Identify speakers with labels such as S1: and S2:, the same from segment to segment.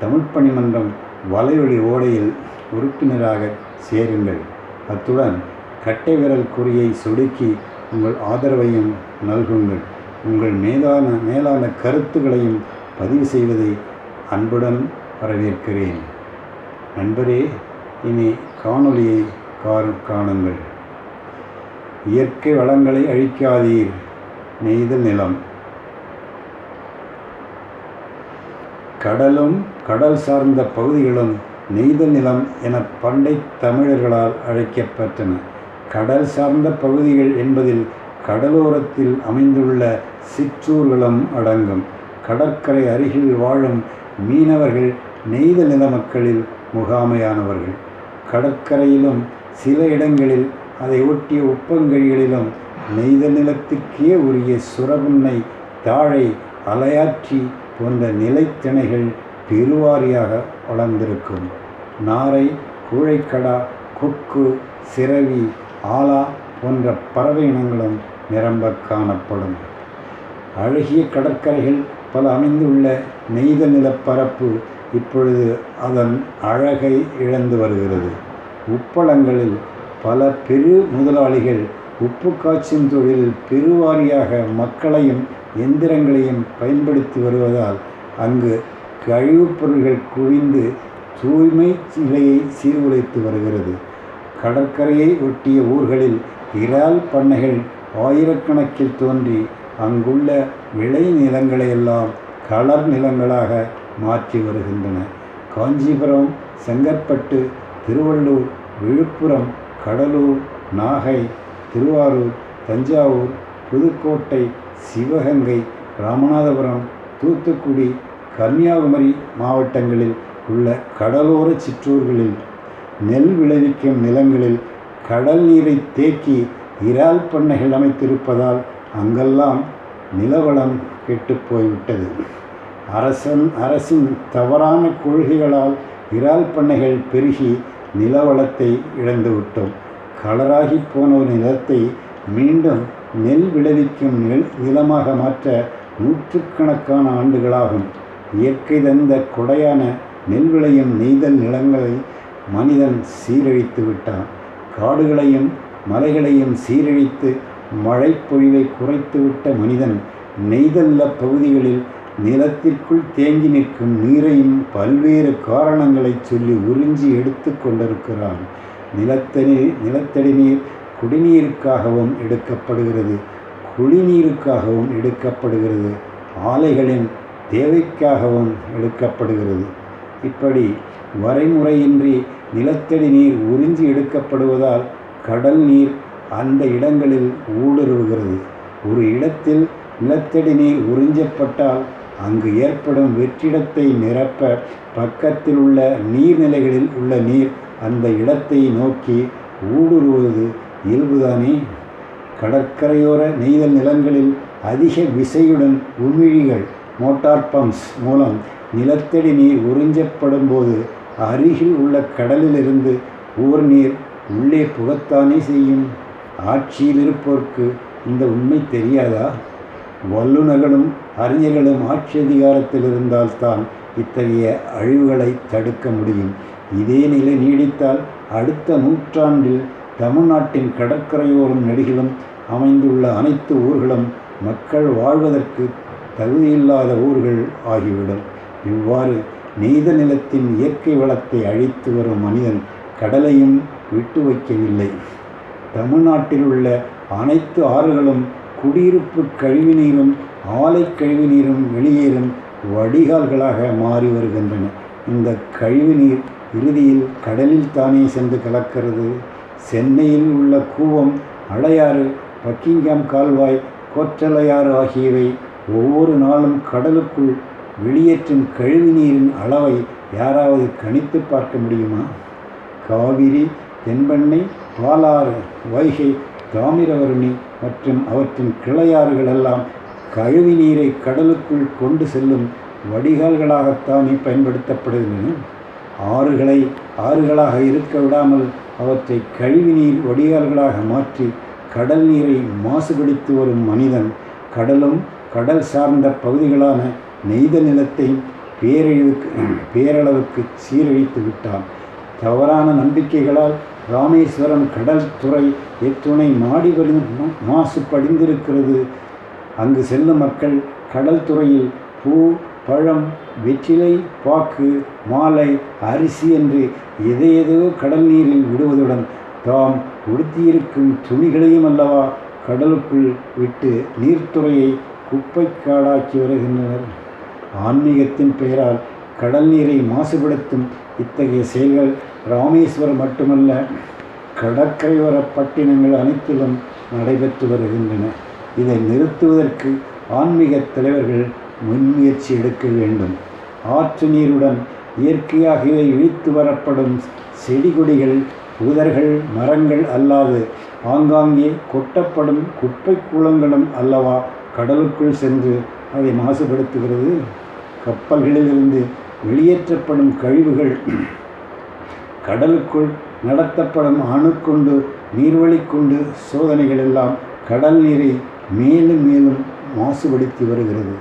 S1: தமிழ் பணிமன்றம் வலையொலி ஓடையில் உறுப்பினராக சேருங்கள். அத்துடன் கட்டை விரல் குறியை சொடுக்கி உங்கள் ஆதரவையும் நல்குங்கள். உங்கள் மேலான மேலான கருத்துக்களையும் பதிவு செய்வதை அன்புடன் வரவேற்கிறேன். நண்பரே இனி காணொளியை கார் காணுங்கள். இயற்கை வளங்களை அழிக்காதீர். நெய்தல் நிலம். கடலும் கடல் சார்ந்த பகுதிகளும் நெய்தல் நிலம் என பண்டை தமிழர்களால் அழைக்கப்பட்டன. கடல் சார்ந்த பகுதிகள் என்பதில் கடலோரத்தில் அமைந்துள்ள சிற்றூர்களும் அடங்கும். கடற்கரை அருகில் வாழும் மீனவர்கள் நெய்தல் நில மக்களில் முகாமையானவர்கள். கடற்கரையிலும் சில இடங்களில் அதை ஒட்டிய உப்பங்கழிகளிலும் நெய்தல் நிலத்துக்கே உரிய சுரபுன்னை தாழை அலையாற்றி போன்ற நிலைத்திணைகள் பெருவாரியாக வளர்ந்திருக்கும். நாரை கூழைக்கடா கொக்கு சிறவி ஆலா போன்ற பறவை இனங்களும் நிரம்ப காணப்படும். அழகிய கடற்கரைகள் பல அமைந்துள்ள நெய்த நிலப்பரப்பு இப்பொழுது அதன் அழகை இழந்து வருகிறது. உப்பளங்களில் பல பெரு முதலாளிகள் உப்பு காய்ச்சும் தொழிலில் பெருவாரியாக மக்களையும் எந்திரங்களையும் பயன்படுத்தி வருவதால் அங்கு கழிவுப் பொருள்கள் குவிந்து தூய்மை நிலையை சீர்குலைத்து வருகிறது. கடற்கரையை ஒட்டிய ஊர்களில் இறால் பண்ணைகள் ஆயிரக்கணக்கில் தோன்றி அங்குள்ள விளை நிலங்களையெல்லாம் கலர் நிலங்களாக மாற்றி வருகின்றன. காஞ்சிபுரம் செங்கற்பட்டு திருவள்ளூர் விழுப்புரம் கடலூர் நாகை திருவாரூர் தஞ்சாவூர் புதுக்கோட்டை சிவகங்கை ராமநாதபுரம் தூத்துக்குடி கன்னியாகுமரி மாவட்டங்களில் உள்ள கடலோர சிற்றூர்களில் நெல் விளைவிக்கும் நிலங்களில் கடல் நீரை தேக்கி இறால் பண்ணைகள் அமைத்திருப்பதால் அங்கெல்லாம் நிலவளம் கெட்டுப் போய்விட்டது. அரசன் அரசின் தவறான கொள்கைகளால் இறால் பண்ணைகள் பெருகி நிலவளத்தை இழந்துவிட்டோம். கலராகி போன ஒரு நிலத்தை மீண்டும் நெல் விளைவிக்கும் நெல் நிலமாக மாற்ற நூற்றுக்கணக்கான ஆண்டுகளாகும். இயற்கை தந்த கொடையான நெல் விளையும் நெய்தல் நிலங்களை மனிதன் சீரழித்து விட்டான். காடுகளையும் மலைகளையும் சீரழித்து மழைப்பொழிவை குறைத்துவிட்ட மனிதன் நெய்தல்ல பகுதிகளில் நிலத்திற்குள் தேங்கி நிற்கும் நீரையும் பல்வேறு காரணங்களை சொல்லி உறிஞ்சி எடுத்து கொண்டிருக்கிறான். நிலத்தடி நிலத்தடி நீர் குடிநீருக்காகவும் எடுக்கப்படுகிறது. குடிநீருக்காகவும் எடுக்கப்படுகிறது. ஆலைகளின் தேவைக்காகவும் எடுக்கப்படுகிறது. இப்படி வரைமுறையின்றி நிலத்தடி நீர் உறிஞ்சி எடுக்கப்படுவதால் கடல் நீர் அந்த இடங்களில் ஊடுருவுகிறது. ஒரு இடத்தில் நிலத்தடி நீர் உறிஞ்சப்பட்டால் அங்கு ஏற்படும் வெற்றிடத்தை நிரப்ப பக்கத்தில் உள்ள நீர்நிலைகளில் உள்ள நீர் அந்த இடத்தை நோக்கி ஊடுருவது இயல்புதானே? கடற்கரையோர நெய்தல் நிலங்களில் அதிக விசையுடன் உமிழிகள் மோட்டார் பம்ப்ஸ் மூலம் நிலத்தடி நீர் உறிஞ்சப்படும் போது அருகில் உள்ள கடலிலிருந்து ஊர் நீர் உள்ளே புகத்தானே செய்யும்? ஆட்சியில் இருப்போருக்கு இந்த உண்மை தெரியாதா? வல்லுநர்களும் அறிஞர்களும் ஆட்சி அதிகாரத்தில் இருந்தால்தான் இத்தகைய அழிவுகளை தடுக்க முடியும். இதே நிலை நீடித்தால் அடுத்த நூற்றாண்டில் தமிழ்நாட்டின் கடற்கரையோரம் நெடுகிலும் அமைந்துள்ள அனைத்து ஊர்களும் மக்கள் வாழ்வதற்கு தகுதியில்லாத ஊர்கள் ஆகிவிடும். இவ்வாறு நெய்த நிலத்தின் இயற்கை வளத்தை அழித்து வரும் மனிதன் கடலையும் விட்டு வைக்கவில்லை. தமிழ்நாட்டில் உள்ள அனைத்து ஆறுகளும் குடியிருப்பு கழிவுநீரும் ஆலை கழிவுநீரும் வெளியேறும் வடிகால்களாக மாறி வருகின்றன. இந்த கழிவுநீர் இறுதியில் கடலில் தானே சென்று கலக்கிறது? சென்னையில் உள்ள கூவம் அடையாறு பக்கிங்காம் கால்வாய் கோற்றலையாறு ஆகியவை ஒவ்வொரு நாளும் கடலுக்குள் வெளியேற்றும் கழிவுநீரின் அளவை யாராவது கணித்து பார்க்க முடியுமா? காவிரி தென்பெண்ணை பாலாறு வைகை தாமிரவருணி மற்றும் அவற்றின் கிளையாறுகளெல்லாம் கழிவு நீரை கடலுக்குள் கொண்டு செல்லும் வடிகால்களாகத்தானே பயன்படுத்தப்படுகின்றன? ஆறுகளை ஆறுகளாக இருக்க விடாமல் அவற்றை கழிவு நீர் வடிகால்களாக மாற்றி கடல் நீரை மாசுபடுத்தி வரும் மனிதன் கடலும் கடல் சார்ந்த பகுதிகளான நெய்த நிலத்தை பேரழிவுக்கு பேரளவுக்கு சீரழித்து விட்டான். தவறான நம்பிக்கைகளால் ராமேஸ்வரம் கடல் துறை எத்துணை மாடி வரும் மாசு படிந்திருக்கிறது அங்கு செல்லும் மக்கள் கடல் துறையில் பூ பழம் வெற்றிலை பாக்கு மாலை அரிசி என்று எதையெதோ கடல் நீரில் விடுவதுடன் தாம் உடுத்தியிருக்கும் துணிகளையும் அல்லவா கடலுக்குள் விட்டு நீர்த்துறையை குப்பைக்காடாக்கி வருகின்றனர். ஆன்மீகத்தின் பெயரால் கடல் நீரை மாசுபடுத்தும் இத்தகைய செயல்கள் ராமேஸ்வரம் மட்டுமல்ல கடற்கரையோர பட்டினங்கள் அனைத்திலும் நடைபெற்று வருகின்றன. இதை நிறுத்துவதற்கு ஆன்மீக தலைவர்கள் முன்முயற்சி எடுக்க வேண்டும். ஆற்று நீருடன் இயற்கையாகவே இழுத்து வரப்படும் செடி கொடிகள் புதர்கள் மரங்கள் அல்லாது ஆங்காங்கே கொட்டப்படும் குப்பை கூலங்களும் அல்லவா கடலுக்குள் சென்று அதை மாசுபடுத்துகிறது. கப்பல்களிலிருந்து வெளியேற்றப்படும் கழிவுகள் கடலுக்குள் நடத்தப்படும் அணுக்கொண்டு நீர்வழிக்கொண்டு சோதனைகள் எல்லாம் கடல் நீரை மேலும் மேலும் மாசுபடுத்தி வருகிறது.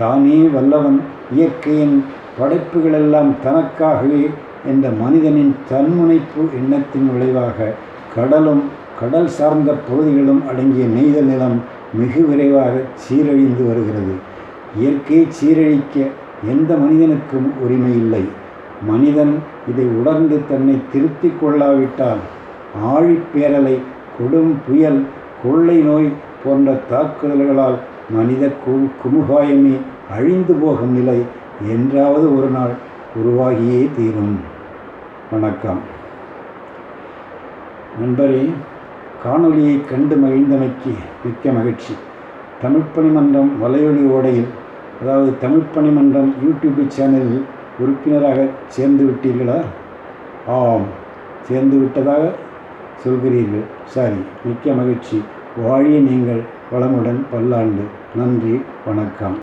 S1: தானே வல்லவன் இயற்கையின் படைப்புகளெல்லாம் தனக்காகவே என்ற மனிதனின் தன்முனைப்பு எண்ணத்தின் விளைவாக கடலும் கடல் சார்ந்த பகுதிகளும் அடங்கிய நெய்தல் நிலம் மிக விரைவாக சீரழிந்து வருகிறது. இயற்கையை சீரழிக்க எந்த மனிதனுக்கும் உரிமை இல்லை. மனிதன் இதை உணர்ந்து தன்னை திருத்திக் கொள்ளாவிட்டால் ஆழிப்பேரலை கொடும் புயல் கொள்ளை நோய் போன்ற தாக்குதல்களால் மனித கு குமுகாயமே அழிந்து போகும் நிலை என்றாவது ஒரு நாள் உருவாகியே தீரும். வணக்கம். நண்பரே காணொலியை கண்டு மகிழ்ந்தமைக்கு மிக்க மகிழ்ச்சி. தமிழ்ப்பணிமன்றம் வலையொலி ஓடையில் அதாவது தமிழ்ப்பணிமன்றம் யூடியூப் சேனலில் உறுப்பினராக சேர்ந்து விட்டீர்களா? ஆம் சேர்ந்து விட்டதாக சொல்கிறீர்கள். சரி மிக்க மகிழ்ச்சி. வாழிய நீங்கள் வளமுடன் பல்லாண்டு. நன்றி வணக்கம்.